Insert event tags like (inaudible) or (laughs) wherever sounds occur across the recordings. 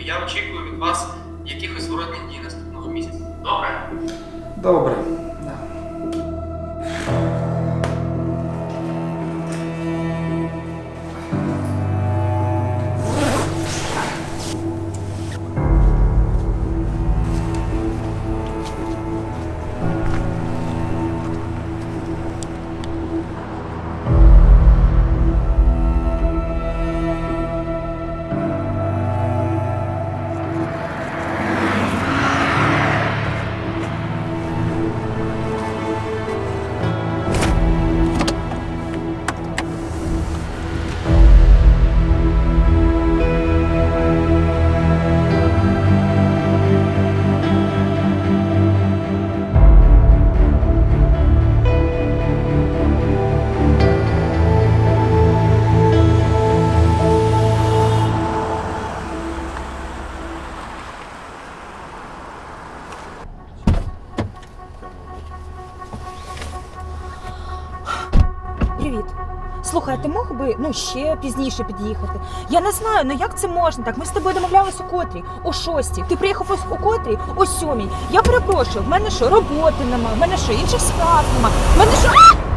і я очікую від вас якихось зворотних дій наступного місяця. Добре? Добре. Мог би ну ще пізніше під'їхати? Я не знаю, ну як це можна так? Ми з тобою домовлялись у котрій, о шостій. Ти приїхав ось у котрій, о сьомій. Я перепрошую, в мене що, роботи нема, в мене що, інших справ нема, в мене що. А!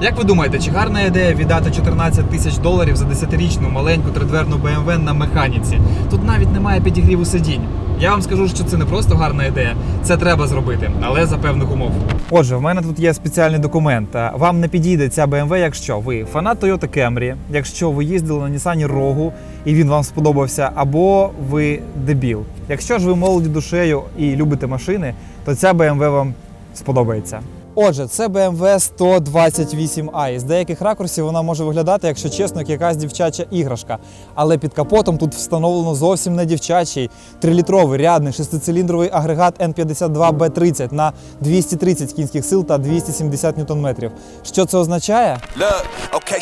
Як ви думаєте, чи гарна ідея віддати 14 тисяч доларів за 10-річну маленьку тридверну BMW на механіці? Тут навіть немає підігріву сидінь. Я вам скажу, що це не просто гарна ідея, це треба зробити, але за певних умов. Отже, в мене тут є спеціальний документ. Вам не підійде ця BMW, якщо ви фанат Toyota Camry, якщо ви їздили на Nissan Rogue і він вам сподобався, або ви дебіл. Якщо ж ви молоді душею і любите машини, то ця BMW вам сподобається. Отже, це BMW 128i. З деяких ракурсів вона може виглядати, якщо чесно, як якась дівчача іграшка. Але під капотом тут встановлено зовсім не дівчачий трилітровий рядний шестициліндровий агрегат N52B30 на 230 кінських сил та 270 ньютон-метрів. Що це означає? Look, okay,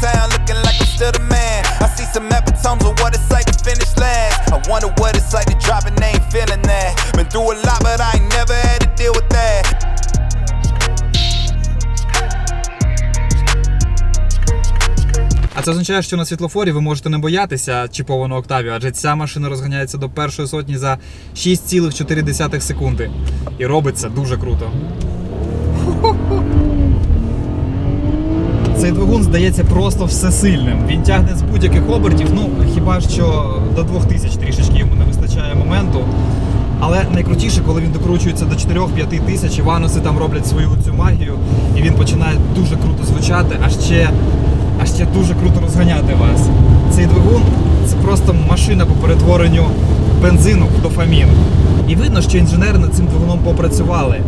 hometown, looking like I'm still the man. I see some epitomes of what it's like to finish last. I wonder what it's like to drop and ain't feeling that. Been through a lot, but I ain't never had to deal with that. А це означає, що на світлофорі ви можете не боятися чіпованого Octavia, адже ця машина розганяється до першої сотні за 6,4 секунди. І робить це дуже круто. Цей двигун здається просто всесильним. Він тягне з будь-яких обертів, ну хіба що до 2000 трішечки йому не вистачає моменту. Але найкрутіше, коли він докручується до 4-5 тисяч, і вануси там роблять свою цю магію, і він починає дуже круто звучати, а ще, а ще дуже круто розганяти вас. Цей двигун це просто машина по перетворенню бензину в дофамін. І видно, що інженери над цим двигуном попрацювали.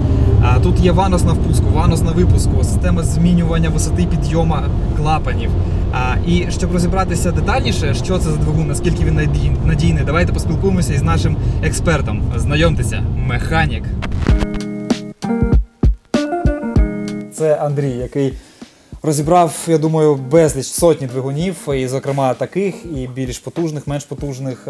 А тут є ванос на впуску, ванос на випуску, система змінювання висоти підйому клапанів. А, і щоб розібратися детальніше, що це за двигун, наскільки він надійний, давайте поспілкуємося із нашим експертом. Знайомтеся, механік. Це Андрій, який розібрав, я думаю, безліч сотні двигунів, і, зокрема, таких, і більш потужних, менш потужних.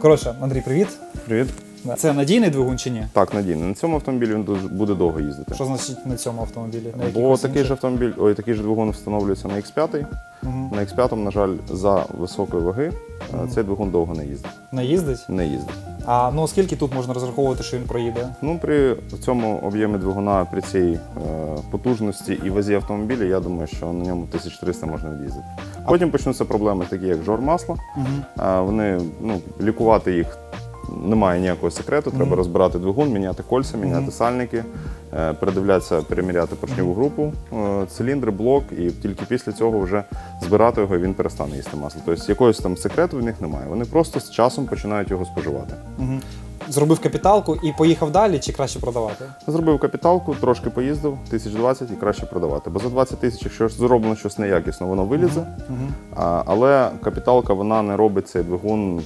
Коротше, Андрій, привіт. Привіт. Це надійний двигун чи ні? Так, надійно. На цьому автомобілі він буде довго їздити. Що значить на цьому автомобілі? На Бо такий інших? ж автомобіль, ой, такий ж двигун встановлюється на X5. Мгм. На X5, на жаль, за високої ваги е, цей двигун довго не їздить. Не їздить? Не їздить. А ну скільки тут можна розраховувати, що він проїде? Ну, при цьому об'ємі двигуна, при цій е, потужності і вазі автомобіля, я думаю, що на ньому 1300 можна від'їздити. Потім почнуться проблеми, такі як жор масла. Е, вони ну, лікувати їх немає ніякого секрету. Треба розбирати двигун, міняти кольця, міняти сальники, е, передивлятися, переміряти поршневу групу, е, циліндри, блок, і тільки після цього вже збирати його, і він перестане їсти масло. Тобто якогось там секрету в них немає. Вони просто з часом починають його споживати. Зробив капіталку і поїхав далі, чи краще продавати? Зробив капіталку, трошки поїздив, 1020 і краще продавати. Бо за 20 тисяч, якщо зроблено щось неякісно, воно вилізе. А, але капіталка вона не робить цей двигун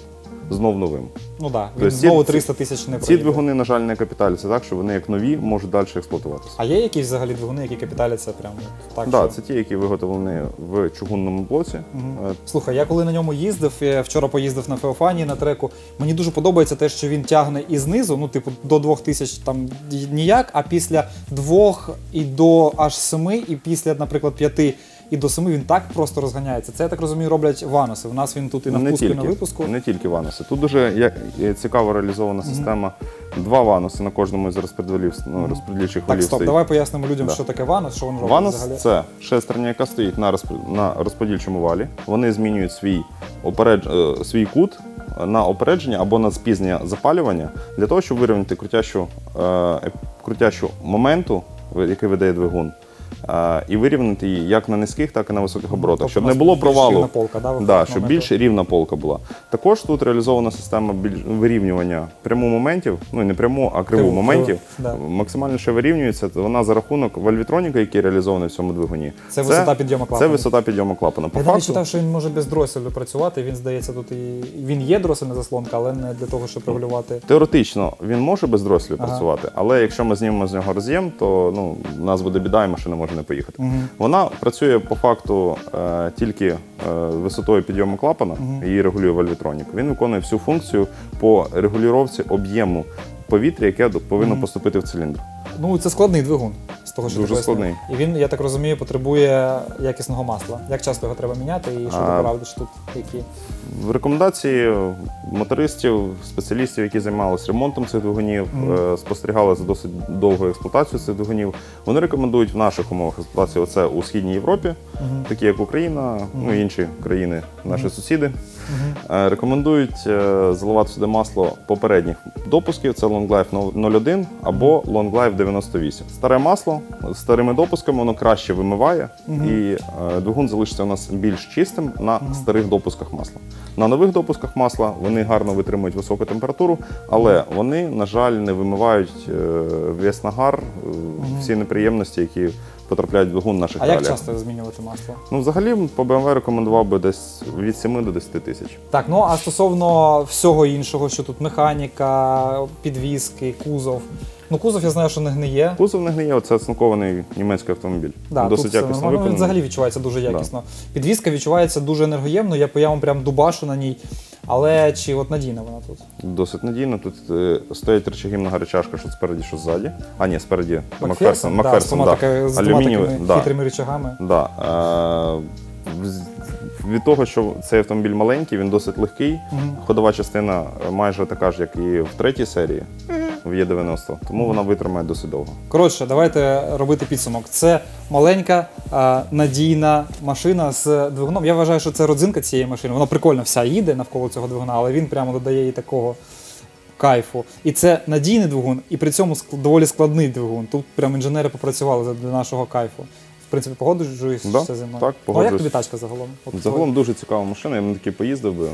знов новим. Ну так, він Тобто знову ці- 300 тисяч не Ці двигуни, на жаль, не капіталюються так, що вони як нові можуть далі експлуатуватися. А є якісь взагалі двигуни, які капіталяться прямо так? Так, да, що- це ті, які виготовлені в чугунному блоці. Е, Слухай, я коли на ньому їздив, я вчора поїздив на Феофані на треку. Мені дуже подобається те, що він тягне і знизу, ну, типу, до 2000 там ніяк, а після двох і до аж семи, і після, наприклад, п'яти і до семи він так просто розганяється. Це я так розумію, роблять ваноси. У нас він тут і на не впуску, і на випуску. не тільки вануси. Тут дуже цікаво реалізована система. Два вануси на кожному з розпределів, ну, розпредільчих Так, стоп, стоїть. давай пояснимо людям, Да. що таке ванос, що він робить Ванус взагалі. це шестерня, яка стоїть на, розп- на розподільчому валі. Вони змінюють свій, опередж... е, свій кут на опередження або на спізнення запалювання для того, щоб вирівняти крутящу, е, крутящу моменту, який видає двигун, е, і вирівняти її як на низьких, так і на високих оборотах, Тобто щоб не було провалу. полка, да, да, щоб більш рівна полка була. Також тут реалізована система більш вирівнювання пряму моментів, ну не пряму, а криву Криву, моментів. криву, да. Максимально ще вирівнюється. Вона за рахунок вальвітроніка, який реалізований в цьому двигуні. Це висота підйому Це висота підйому клапана. По Я навіть факту, читав, що він може без дроселю працювати. Він здається, тут і він є дросельна заслонка, але не для того, щоб регулювати. теоретично він може без дрослів Ага. працювати, але якщо ми знімемо з нього роз'єм, то ну, у нас буде біда, і машина може не поїхати. Вона працює по факту е, тільки е, висотою підйому клапана, її регулює вальвітронік. Він виконує всю функцію по регулювання об'єму повітря, яке повинно поступити в циліндр. Ну це складний двигун. Того, що Дуже ти пояснив. складний. І він, я так розумію, потребує якісного масла. Як часто його треба міняти, і що ти А, порадиш тут? Які В рекомендації мотористів, спеціалістів, які займалися ремонтом цих двигунів, е, спостерігали за досить довгою експлуатацією цих двигунів. Вони рекомендують в наших умовах експлуатації оце у східній Європі, такі як Україна, ну і інші країни, наші сусіди. Е, Рекомендують е, заливати сюди масло попередніх допусків. Це Long Life 01 або Long Life 98. Старе масло з старими допусками воно краще вимиває, і е, двигун залишиться у нас більш чистим на старих допусках масла. На нових допусках масла вони гарно витримують високу температуру, але вони, на жаль, не вимивають весь нагар, всі неприємності, які потрапляють в двигун наших а як реаліях. часто змінювати масло? Ну, взагалі, по BMW рекомендував би десь від 7 до 10 тисяч. Так, ну а стосовно всього іншого, що тут механіка, підвіски, кузов. Ну, кузов я знаю, що не гниє. Кузов не гниє, це оцинкований німецький автомобіль. Да, Досить тут все якісно нормально. Ну, Він виконаний. взагалі відчувається дуже якісно. Підвізка відчувається дуже енергоємно, я, я вам прям дубашу на ній. Але чи от надійна вона тут? Досить надійно. Тут е, стоять речаги много речашка, що спереді, що ззаді. А ні, спереді Макферсон, Макферсон. да, да. з двома да. хитрими речагами. Да. Е, від того, що цей автомобіль маленький, він досить легкий. Ходова частина майже така ж, як і в третій серії в Є90, тому вона витримає досить довго. Коротше, давайте робити підсумок. Це маленька, надійна машина з двигуном. Я вважаю, що це родзинка цієї машини. Вона прикольно вся їде навколо цього двигуна, але він прямо додає їй такого кайфу. І це надійний двигун, і при цьому доволі складний двигун. Тут прям інженери попрацювали для нашого кайфу. В принципі, погоджуєшся Да, зі мною? так, Ну, а як тобі тачка загалом? От Загалом дуже цікава машина, я на такій поїздив би,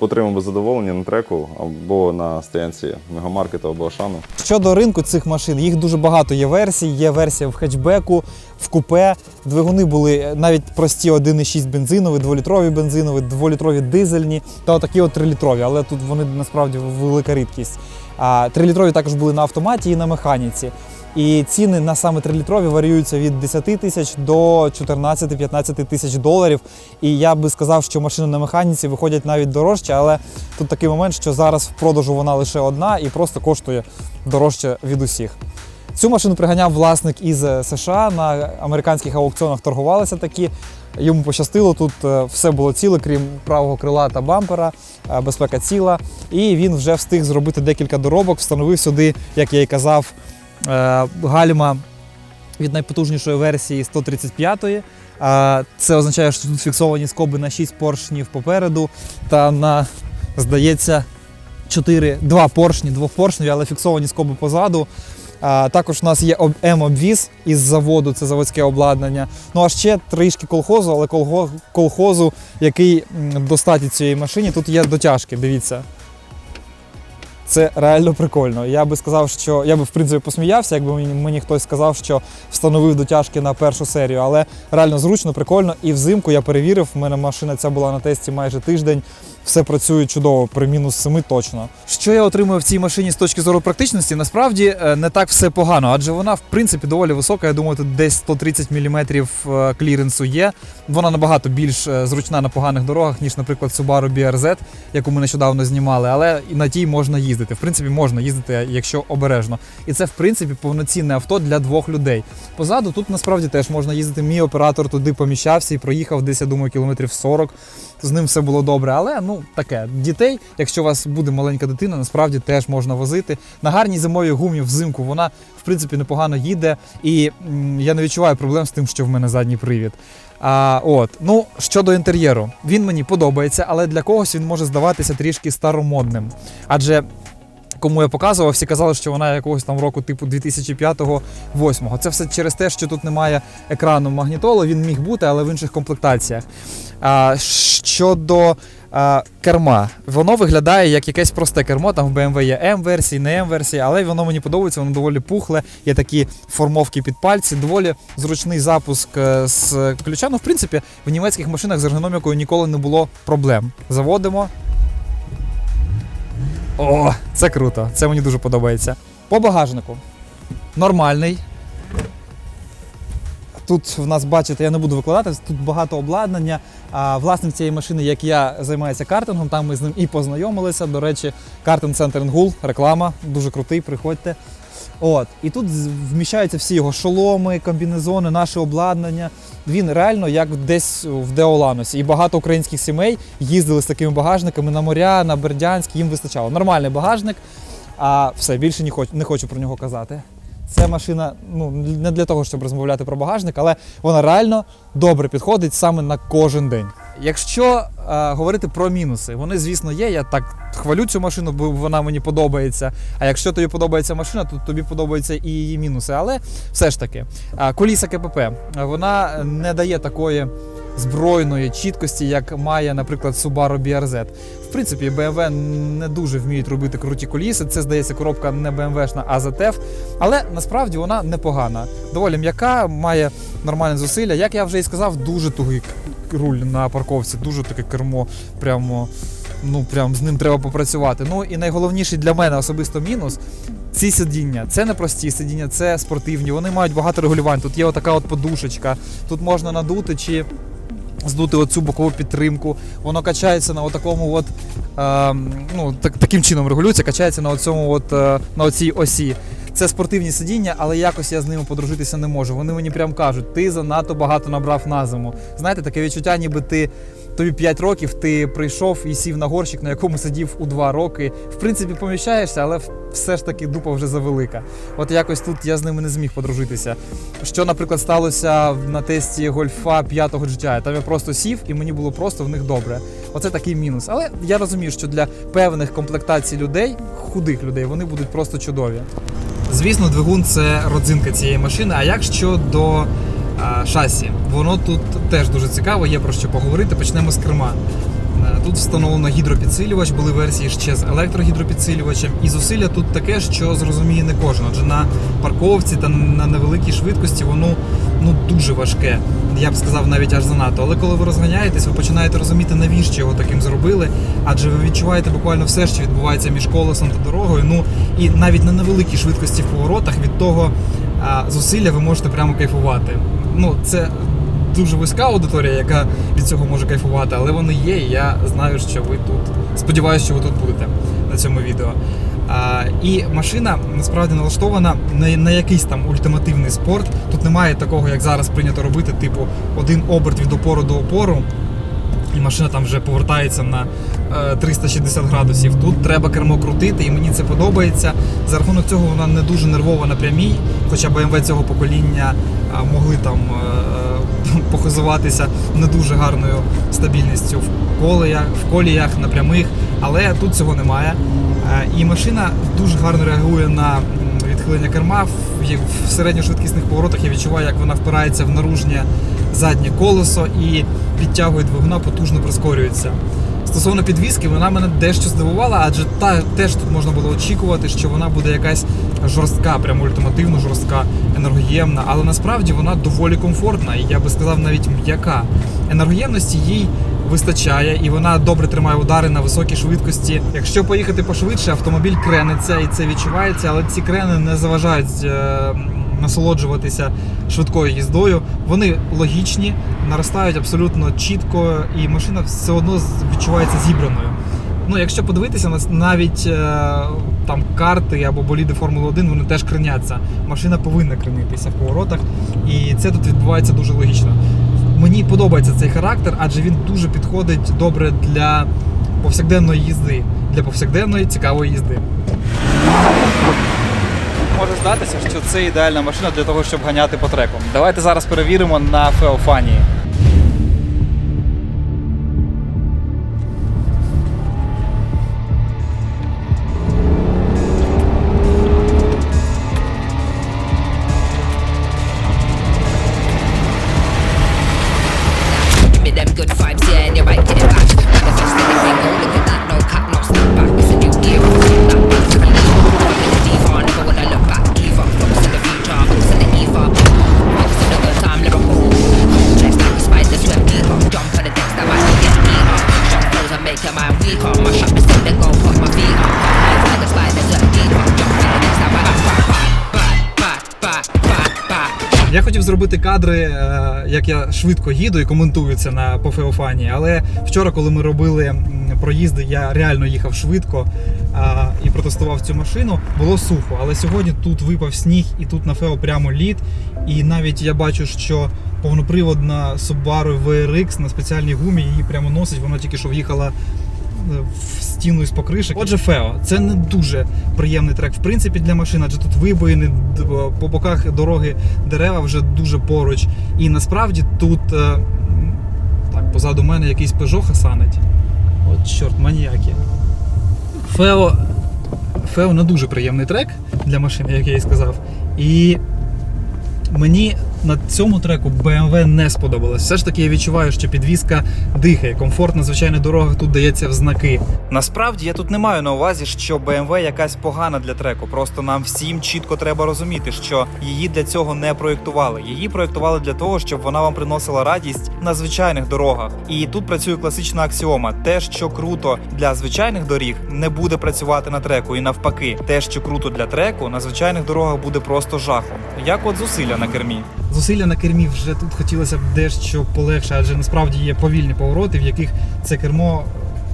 отримав би задоволення на треку або на стоянці мегамаркету або Ашану. Щодо ринку цих машин, їх дуже багато є версій. Є версія в хетчбеку, в купе. Двигуни були навіть прості 1,6 бензинові, 2-літрові бензинові, 2-літрові дизельні та отакі от 3-літрові, але тут вони насправді велика рідкість. А 3-літрові також були на автоматі і на механіці. І ціни на саме 3-літрові варіюються від 10 тисяч до 14-15 тисяч доларів. І я би сказав, що машини на механіці виходять навіть дорожче, але тут такий момент, що зараз в продажу вона лише одна і просто коштує дорожче від усіх. Цю машину приганяв власник із е, США на американських аукціонах торгувалися такі. Йому пощастило, тут е, все було ціле, крім правого крила та бампера, е, безпека ціла. І він вже встиг зробити декілька доробок, встановив сюди, як я і казав, гальма від найпотужнішої версії 135-ї. Це означає, що тут фіксовані скоби на 6 поршнів попереду та на, здається, 4, 2 поршні, двохпоршневі, але фіксовані скоби позаду. А, також у нас є об- М-обвіз із заводу, це заводське обладнання. Ну а ще трішки колхозу, але колхозу, який достатньо цієї машині. Тут є дотяжки, дивіться. Це реально прикольно. Я би сказав, що я би в принципі посміявся, якби мені, мені хтось сказав, що встановив дотяжки на першу серію, але реально зручно, прикольно. І взимку я перевірив. в мене машина ця була на тесті майже тиждень. Все працює чудово, при мінус 7 точно. Що я отримую в цій машині з точки зору практичності, насправді е, не так все погано, адже вона в принципі доволі висока. Я думаю, тут десь 130 мм кліренсу є. Вона набагато більш е, зручна на поганих дорогах, ніж, наприклад, Subaru BRZ, яку ми нещодавно знімали. Але і на тій можна їздити. В принципі, можна їздити, якщо обережно. І це в принципі повноцінне авто для двох людей. Позаду тут насправді теж можна їздити. Мій оператор туди поміщався і проїхав десь, я думаю, кілометрів 40. З ним все було добре, але ну таке. Дітей, якщо у вас буде маленька дитина, насправді теж можна возити. На гарній зимовій гумі взимку вона в принципі непогано їде, і я не відчуваю проблем з тим, що в мене задній привід. А, от, ну щодо інтер'єру, він мені подобається, але для когось він може здаватися трішки старомодним. Адже кому я показував, всі казали, що вона якогось там року типу 2005-2008. Це все через те, що тут немає екрану магнітолу. Він міг бути, але в інших комплектаціях. А, щодо а, керма, воно виглядає як якесь просте кермо. Там в BMW є М-версії, не М-версії, але воно мені подобається, воно доволі пухле, є такі формовки під пальці, доволі зручний запуск е, з ключа. Ну, в принципі, в німецьких машинах з ергономікою ніколи не було проблем. Заводимо. О, це круто. Це мені дуже подобається. По багажнику. Нормальний. Тут в нас, бачите, я не буду викладати, тут багато обладнання. А власник цієї машини, як я, займається картингом, там ми з ним і познайомилися. До речі, картинг центр Інгул, реклама, дуже крутий, приходьте. От, і тут вміщаються всі його шоломи, комбінезони, наше обладнання. Він реально як десь в Деоланусі. І багато українських сімей їздили з такими багажниками на моря, на Бердянськ, їм вистачало. Нормальний багажник, а все більше не хочу, не хочу про нього казати. Це машина ну, не для того, щоб розмовляти про багажник, але вона реально добре підходить саме на кожен день. Якщо е, говорити про мінуси, вони, звісно, є. Я так хвалю цю машину, бо вона мені подобається. А якщо тобі подобається машина, то тобі подобаються і її мінуси. Але все ж таки, е, коліса КПП вона не дає такої збройної чіткості, як має, наприклад, Subaru BRZ. В принципі, BMW не дуже вміють робити круті коліси. Це здається коробка не BMW-шна, а ZF. Але насправді вона непогана. Доволі м'яка, має нормальне зусилля. Як я вже і сказав, дуже тугий руль на парковці, дуже таке кермо, прямо. Ну, прям з ним треба попрацювати. Ну і найголовніший для мене особисто мінус ці сидіння. Це не прості сидіння, це спортивні. Вони мають багато регулювань. Тут є отака от подушечка. Тут можна надути чи здути оцю бокову підтримку. Воно качається на отакому от, е, ну, так, таким чином регулюється, качається на оцьому от, е, на оцій осі. Це спортивні сидіння, але якось я з ними подружитися не можу. Вони мені прям кажуть, ти занадто багато набрав на зиму. Знаєте, таке відчуття, ніби ти тобі 5 років, ти прийшов і сів на горщик, на якому сидів у 2 роки. В принципі, поміщаєшся, але все ж таки дупа вже завелика. От якось тут я з ними не зміг подружитися. Що, наприклад, сталося на тесті гольфа 5-го GTI. Там я просто сів і мені було просто в них добре. Оце такий мінус. Але я розумію, що для певних комплектацій людей, худих людей, вони будуть просто чудові. Звісно, двигун це родзинка цієї машини. А як щодо шасі? Воно тут теж дуже цікаво, є про що поговорити. Почнемо з керма. Е, Тут встановлено гідропідсилювач, були версії ще з електрогідропідсилювачем. І зусилля тут таке, що зрозуміє не кожен. Адже на парковці та на невеликій швидкості воно ну дуже важке. Я б сказав навіть аж занадто. Але коли ви розганяєтесь, ви починаєте розуміти, навіщо його таким зробили. Адже ви відчуваєте буквально все, що відбувається між колесом та дорогою. Ну і навіть на невеликій швидкості в поворотах від того а, зусилля ви можете прямо кайфувати. Ну, це дуже вузька аудиторія, яка від цього може кайфувати, але вони є, і я знаю, що ви тут. Сподіваюся, що ви тут будете на цьому відео. А, і машина насправді налаштована на, на якийсь там ультимативний спорт. Тут немає такого, як зараз прийнято робити, типу один оберт від опору до опору. І машина там вже повертається на е, 360 градусів. Тут треба кермо крутити, і мені це подобається. За рахунок цього вона не дуже нервова на прямій, хоча BMW цього покоління е, могли там е, е, (laughs) похизуватися не дуже гарною стабільністю в коліях, в коліях на прямих, але тут цього немає. Е, і машина дуже гарно реагує на відхилення керма. В середньошвидкісних поворотах я відчуваю, як вона впирається в наружнє заднє колесо і підтягує двигуна, потужно прискорюється. Стосовно підвіски, вона мене дещо здивувала, адже та теж тут можна було очікувати, що вона буде якась жорстка, прямо ультимативно жорстка, енергоємна. Але насправді вона доволі комфортна, і я би сказав навіть м'яка. Енергоємності їй вистачає, і вона добре тримає удари на високій швидкості. Якщо поїхати пошвидше, автомобіль крениться і це відчувається, але ці крени не заважають. Насолоджуватися швидкою їздою, вони логічні, наростають абсолютно чітко, і машина все одно відчувається зібраною. Ну, якщо подивитися, навіть е, там карти або боліди Формули 1, вони теж креняться. Машина повинна кренитися в поворотах, і це тут відбувається дуже логічно. Мені подобається цей характер, адже він дуже підходить добре для повсякденної їзди, для повсякденної цікавої їзди. Може здатися, що це ідеальна машина для того, щоб ганяти по треку. Давайте зараз перевіримо на Феофанії. Я хотів зробити кадри, е, як я швидко їду і коментую це на по Феофанії. Але вчора, коли ми робили проїзди, я реально їхав швидко а, і протестував цю машину. Було сухо. Але сьогодні тут випав сніг, і тут на Фео прямо лід. І навіть я бачу, що повноприводна Subaru VRX на спеціальній гумі її прямо носить. Вона тільки що в'їхала е, в стіну із покришок. Отже, Фео, це не дуже приємний трек, в принципі, для машин, адже тут вибоїни по боках дороги дерева вже дуже поруч. І насправді тут е, так, позаду мене якийсь Peugeot хасанить. От чорт, маніяки. Фео. Фео не дуже приємний трек для машини, як я і сказав. І мені на цьому треку BMW не сподобалось. Все ж таки я відчуваю, що підвізка дихає. Комфорт на звичайних дорогах тут дається в знаки. Насправді я тут не маю на увазі, що BMW якась погана для треку. Просто нам всім чітко треба розуміти, що її для цього не проєктували. Її проєктували для того, щоб вона вам приносила радість на звичайних дорогах. І тут працює класична аксіома: те, що круто для звичайних доріг, не буде працювати на треку. І навпаки, те, що круто для треку, на звичайних дорогах буде просто жахом. Як от зусилля на кермі. Зусилля на кермі вже тут хотілося б дещо полегше, адже насправді є повільні повороти, в яких це кермо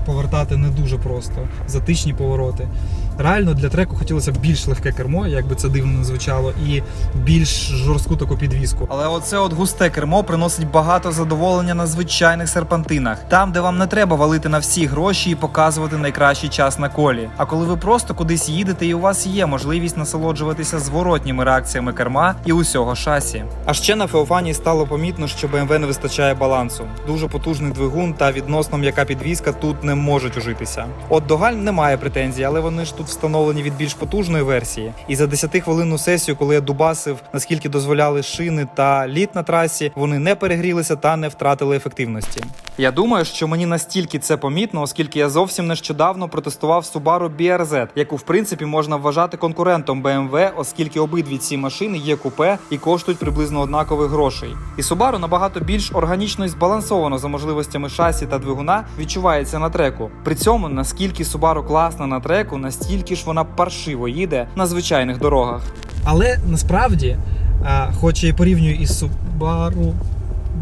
повертати не дуже просто. Затичні повороти. Реально для треку хотілося б більш легке кермо, як би це дивно не звучало, і більш жорстку таку підвіску. Але оце от густе кермо приносить багато задоволення на звичайних серпантинах, там, де вам не треба валити на всі гроші і показувати найкращий час на колі. А коли ви просто кудись їдете, і у вас є можливість насолоджуватися зворотніми реакціями керма і усього шасі. А ще на Феофані стало помітно, що BMW не вистачає балансу. Дуже потужний двигун та відносно м'яка підвізка тут не можуть ужитися. От до Галь немає претензій, але вони ж тут встановлені від більш потужної версії. І за 10 хвилинну сесію, коли я дубасив, наскільки дозволяли шини та лід на трасі, вони не перегрілися та не втратили ефективності. Я думаю, що мені настільки це помітно, оскільки я зовсім нещодавно протестував Subaru BRZ, яку в принципі можна вважати конкурентом BMW, оскільки обидві ці машини є купе і коштують приблизно однакових грошей. І Subaru набагато більш органічно і збалансовано за можливостями шасі та двигуна відчувається на треку. При цьому наскільки Subaru класна на треку, настільки ж вона паршиво їде на звичайних дорогах. Але насправді, а, хоч я і порівнюю із Subaru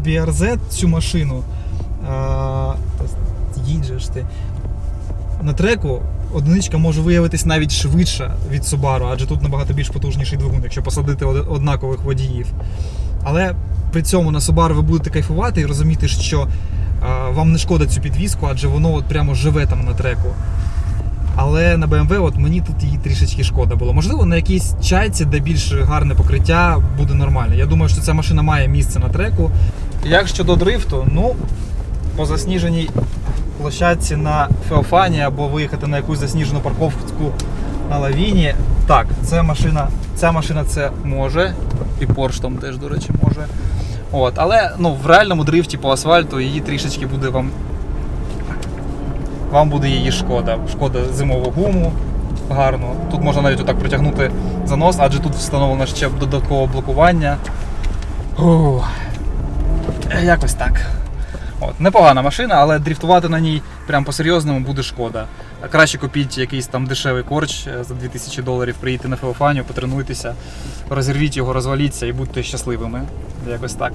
BRZ цю машину, а, ж ти. На треку одиничка може виявитись навіть швидша від Subaru, адже тут набагато більш потужніший двигун, якщо посадити однакових водіїв. Але при цьому на Subaru ви будете кайфувати і розуміти, що вам не шкода цю підвіску, адже воно от прямо живе там на треку. Але на BMW от мені тут її трішечки шкода було. Можливо, на якійсь чайці, де більш гарне покриття, буде нормально. Я думаю, що ця машина має місце на треку. Як щодо дрифту, ну, по засніженій площадці на Феофані або виїхати на якусь засніжену парковку на лавіні. Так, ця машина, ця машина це може. І Porsche там теж, до речі, може. От, але ну, в реальному дрифті по асфальту її трішечки буде вам вам буде її шкода. Шкода зимову гуму гарну. Тут можна навіть отак протягнути занос, адже тут встановлено ще додаткове блокування. Ух. Якось так. От, непогана машина, але дріфтувати на ній прям по-серйозному буде шкода. Краще купіть якийсь там дешевий корч е, за 2000 доларів, приїдьте на Феофанію, потренуйтеся, розірвіть його, розваліться і будьте щасливими. Якось так.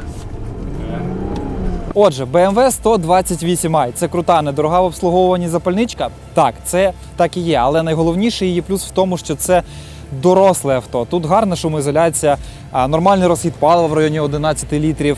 Отже, BMW 128i – це крута, недорога в обслуговуванні запальничка. Так, це так і є, але найголовніше її плюс в тому, що це доросле авто. Тут гарна шумоізоляція, нормальний розхід палива в районі 11 літрів.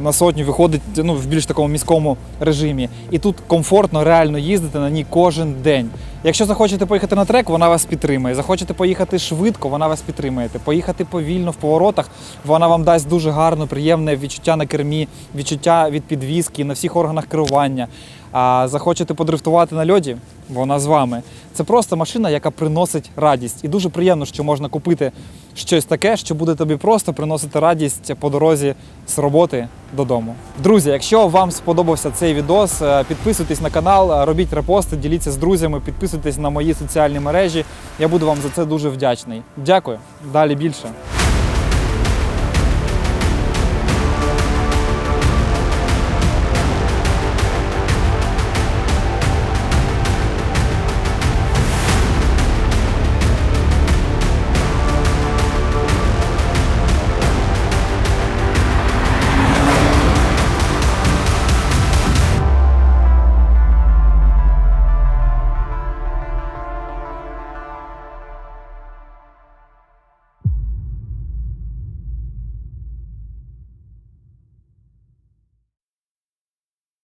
На сотню виходить ну, в більш такому міському режимі. І тут комфортно реально їздити на ній кожен день. Якщо захочете поїхати на трек, вона вас підтримує. Захочете поїхати швидко, вона вас підтримує. Поїхати повільно в поворотах, вона вам дасть дуже гарне, приємне відчуття на кермі, відчуття від підвіски на всіх органах керування. А захочете подрифтувати на льоді, вона з вами. Це просто машина, яка приносить радість. І дуже приємно, що можна купити щось таке, що буде тобі просто приносити радість по дорозі з роботи додому. Друзі, якщо вам сподобався цей відос, е, підписуйтесь на канал, робіть репости, діліться з друзями, підписуйтесь на мої соціальні мережі. Я буду вам за це дуже вдячний. Дякую. Далі більше.